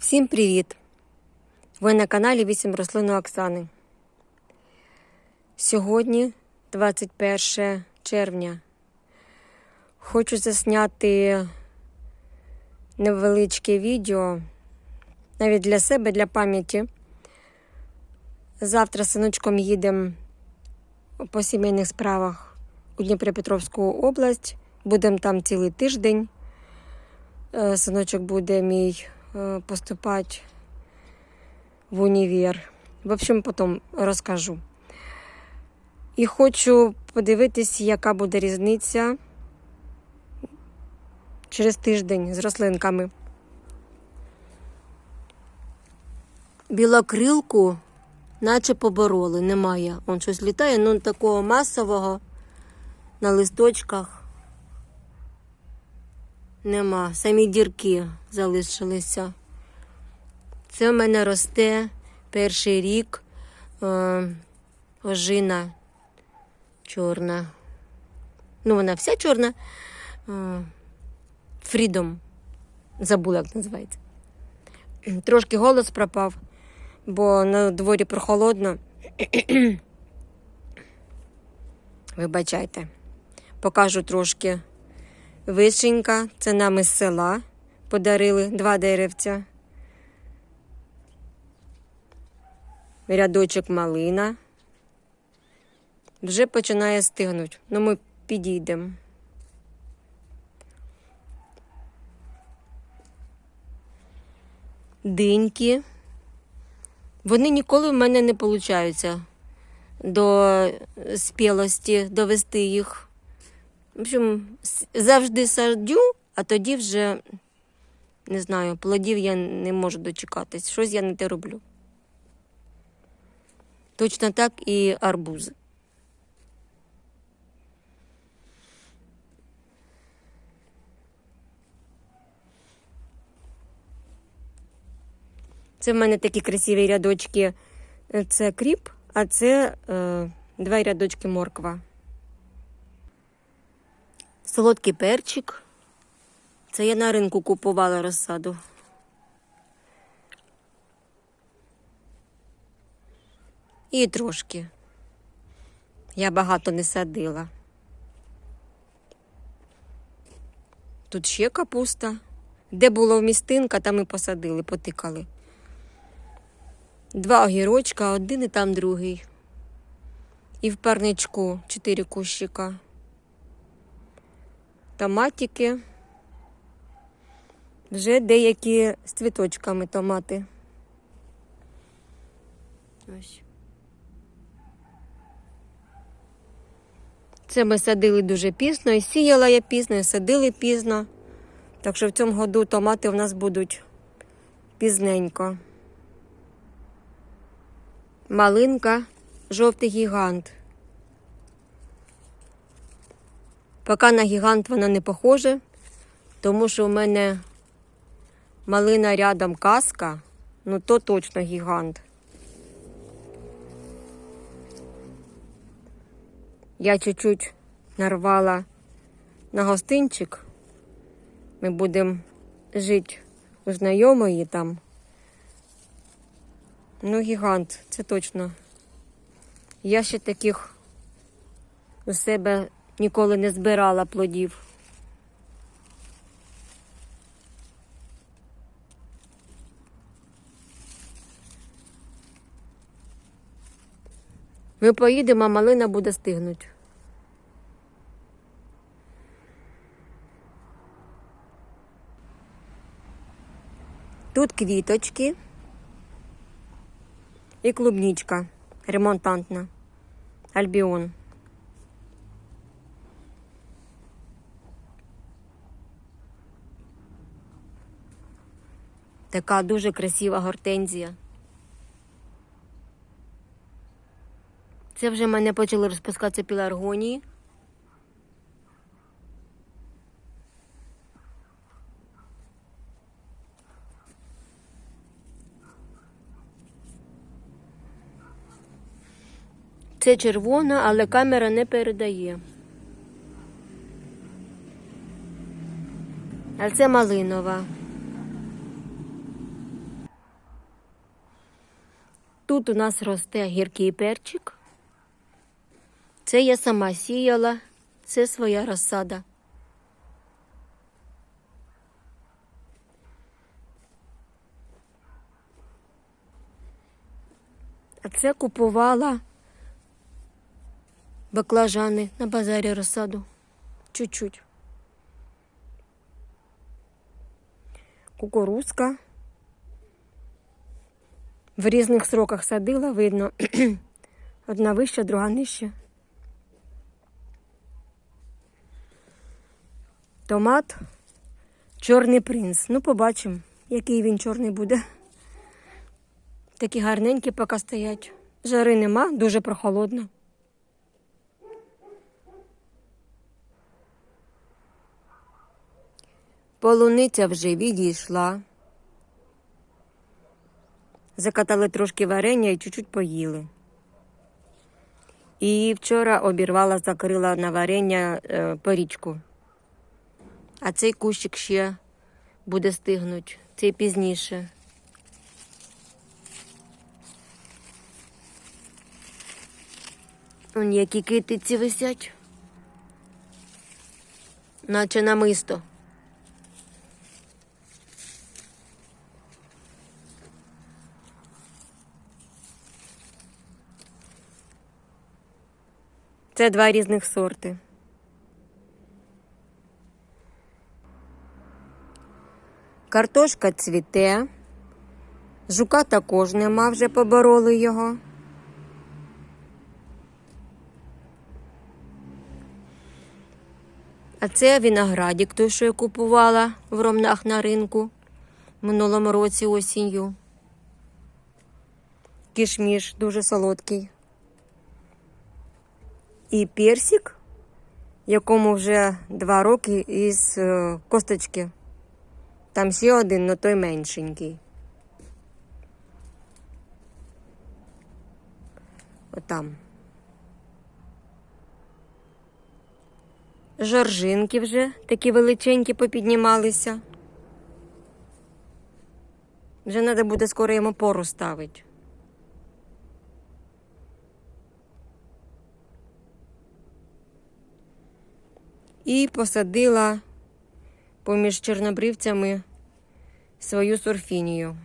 Всім привіт! Ви на каналі 8 рослин Оксани. Сьогодні, 21 червня, хочу засняти невеличке відео навіть для себе, для пам'яті. Завтра з синочком їдемо по сімейних справах у Дніпропетровську область. Будемо там цілий тиждень. Е, Синочок буде мій е, поступати в універ. В общем, потім розкажу. І хочу подивитись, яка буде різниця через тиждень з рослинками. Білокрилку наче побороли, немає. Он щось літає, ну такого масового на листочках. Нема. Самі дірки залишилися. Це в мене росте перший рік е, ожина чорна. Ну, вона вся чорна. Е, Фрідом. Забула, як називається. Трошки голос пропав, бо на дворі прохолодно. Вибачайте. Покажу трошки Вишенька, це нам із села подарили два деревця. Рядочок малина. Вже починає стигнути. Ну, ми підійдемо. Диньки. Вони ніколи в мене не получаються до спілості, довести їх. В общем, завжди садю, а тоді вже не знаю, плодів я не можу дочекатись. Щось я не те роблю. Точно так і арбузи. Це в мене такі красиві рядочки. Це кріп, а це е, два рядочки морква. Солодкий перчик. Це я на ринку купувала розсаду. І трошки. Я багато не садила. Тут ще капуста. Де була вмістинка, там і посадили, потикали. Два огірочка, один і там другий. І в парничку чотири кущика томатики. Вже деякі з цвіточками томати. Ось. Це ми садили дуже пізно, і сіяла я пізно, і садили пізно. Так що в цьому году томати у нас будуть пізненько. Малинка, жовтий гігант. Поки на гігант вона не похожа, тому що у мене малина рядом казка, ну то точно гігант. Я чуть-чуть нарвала на гостинчик. Ми будемо жити у знайомої там. Ну, гігант, це точно. Я ще таких у себе ніколи не збирала плодів. Ми поїдемо, а малина буде стигнуть. Тут квіточки і клубничка ремонтантна. Альбіон. Така дуже красива гортензія. Це вже в мене почали розпускатися піларгонії. Це червона, але камера не передає. А це малинова. Тут у нас росте гіркий перчик. Це я сама сіяла, це своя розсада. А це купувала баклажани на базарі розсаду. Чуть-чуть. Кукурузка. В різних сроках садила, видно. Одна вища, друга нижча. Томат. Чорний принц. Ну, побачимо, який він чорний буде. Такі гарненькі поки стоять. Жари нема, дуже прохолодно. Полуниця вже відійшла. Закатали трошки варення і чуть-чуть поїли. І вчора обірвала, закрила на варення е, порічку. А цей кущик ще буде стигнуть. Цей пізніше. Які китиці висять. Наче намисто. Це два різних сорти. Картошка цвіте. Жука також нема, вже побороли його. А це виноградик, той, що я купувала в ромнах на ринку минулому році осінню. Кішміш дуже солодкий. І персик, якому вже два роки із е, косточки. Там ще один, але той меншенький. Отам. Жоржинки вже такі величенькі попіднімалися. Вже треба буде скоро йому пору ставити. І посадила поміж чорнобривцями свою сурфінію.